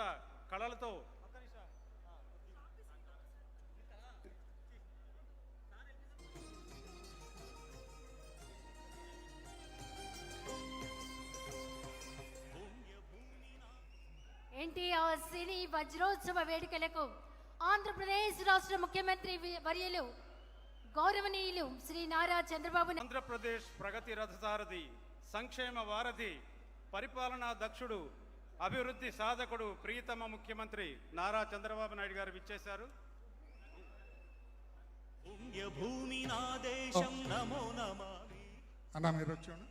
అద్భుత కళలతో ఎన్టీఆర్ సినీ వజ్రోత్సవ వేడుకలకు ఆంధ్రప్రదేశ్ రాష్ట్ర ముఖ్యమంత్రి వర్యులు గౌరవనీయులు శ్రీ నారా చంద్రబాబు ఆంధ్రప్రదేశ్ ప్రగతి రథసారథి సంక్షేమ వారధి పరిపాలనా దక్షుడు అభివృద్ధి సాధకుడు ప్రియతమ ముఖ్యమంత్రి నారా చంద్రబాబు నాయుడు గారు విచ్చేశారు. నా దేశం నమో నమామి అన్న మీరు వచ్చాను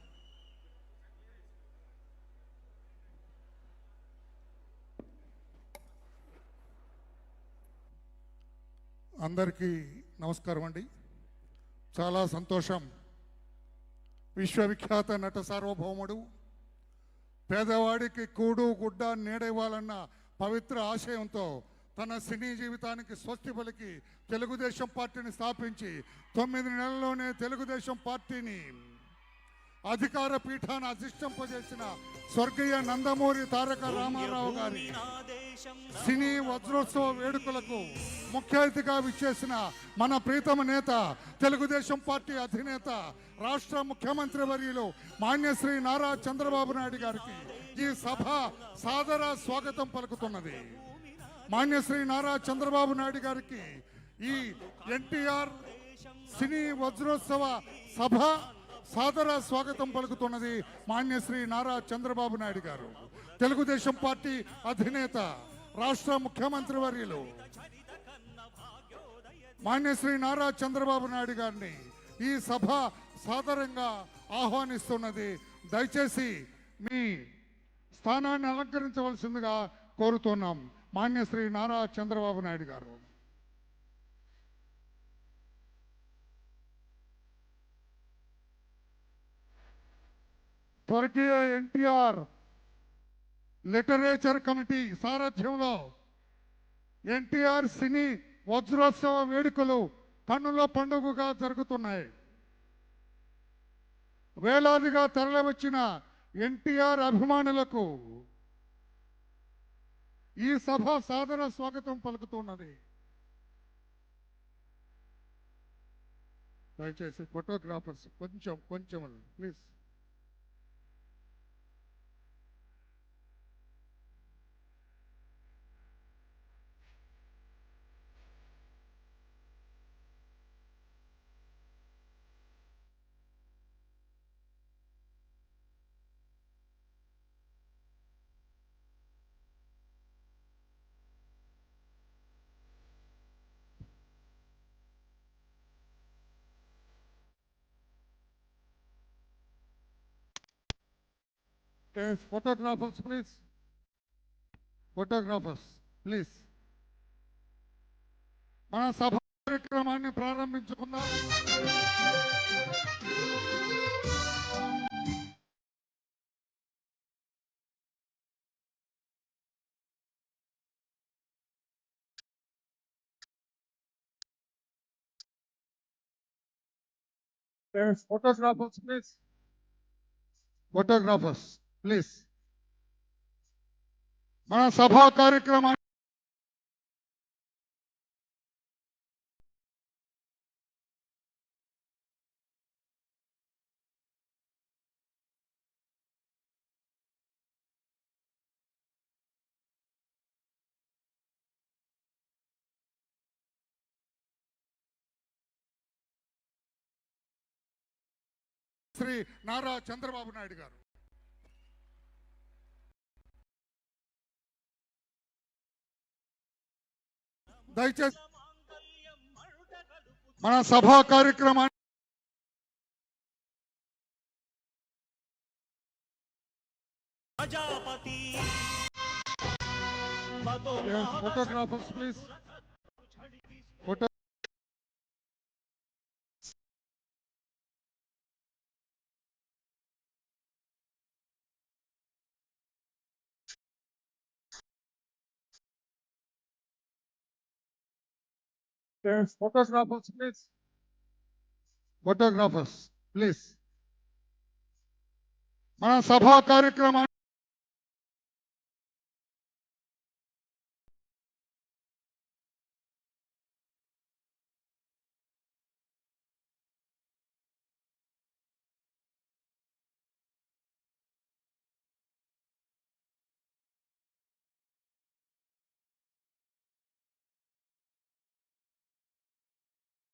అందరికీ నమస్కారం అండి. చాలా సంతోషం. విశ్వవిఖ్యాత నట సార్వభౌముడు పేదవాడికి కూడు గుడ్డ నీడివ్వాలన్న పవిత్ర ఆశయంతో తన సినీ జీవితానికి స్వస్తి పలికి తెలుగుదేశం పార్టీని స్థాపించి తొమ్మిది నెలల్లోనే తెలుగుదేశం పార్టీని అధికార పీఠాన్ని అధిష్టింపజేసిన స్వర్గీయ నందమూరి తారక రామారావు గారి సినీ వజ్రోత్సవ వేడుకలకు ముఖ్య అతిథిగా విచ్చేసిన మన ప్రీతమ నేత తెలుగుదేశం పార్టీ అధినేత రాష్ట్ర ముఖ్యమంత్రి వర్యులు మాన్యశ్రీ నారా చంద్రబాబు నాయుడు గారికి ఈ సభ సాదర స్వాగతం పలుకుతున్నది. మాన్యశ్రీ నారా చంద్రబాబు నాయుడు గారికి ఈ ఎన్టీఆర్ సినీ వజ్రోత్సవ సభ సాదర స్వాగతం పలుకుతున్నది మాన్యశ్రీ నారా చంద్రబాబు నాయుడు గారు. తెలుగుదేశం పార్టీ అధినేత రాష్ట్ర ముఖ్యమంత్రి వర్యులు మాన్యశ్రీ నారా చంద్రబాబు నాయుడు గారిని ఈ సభ సాదరంగా ఆహ్వానిస్తున్నది. దయచేసి మీ స్థానాన్ని అలంకరించవలసిందిగా కోరుతున్నాం. మాన్యశ్రీ నారా చంద్రబాబు నాయుడు గారు. స్వర్గీయ ఎన్టీఆర్ లిటరేచర్ కమిటీ సారథ్యంలో ఎన్టీఆర్ సినీ వజ్రోత్సవ వేడుకలు కన్నుల పండుగగా జరుగుతున్నాయి. వేలాదిగా తరలివచ్చిన ఎన్టీఆర్ అభిమానులకు ఈ సభ సాదర స్వాగతం పలుకుతున్నది. దయచేసి ఫోటోగ్రాఫర్స్ కొంచెం కొంచెం please Yes, photographers, please. Photographers please మన సభ కార్యక్రమాన్ని ప్రారంభించుకుందాం ఫోటోగ్రాఫర్స్ ప్లీజ్ ఫోటోగ్రాఫర్స్ ప్లీజ్ మన సభా కార్యక్రమాన్ని శ్రీ నారా చంద్రబాబు నాయుడు గారు దయచేసి మాంగళ్యం మరుట కలుపు మన సభా కార్యక్రమాన్ని ప్రజాపతి. మతో photographers please photo photographers please photographers please మన సభా కార్యక్రమాన్ని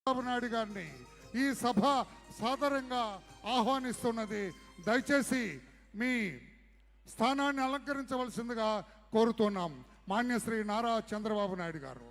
చంద్రబాబు నాయుడు గారిని ఈ సభ సాదరంగా ఆహ్వానిస్తున్నది. దయచేసి మీ స్థానాన్ని అలంకరించవలసిందిగా కోరుతున్నాం. మాన్యశ్రీ నారా చంద్రబాబు నాయుడు గారు.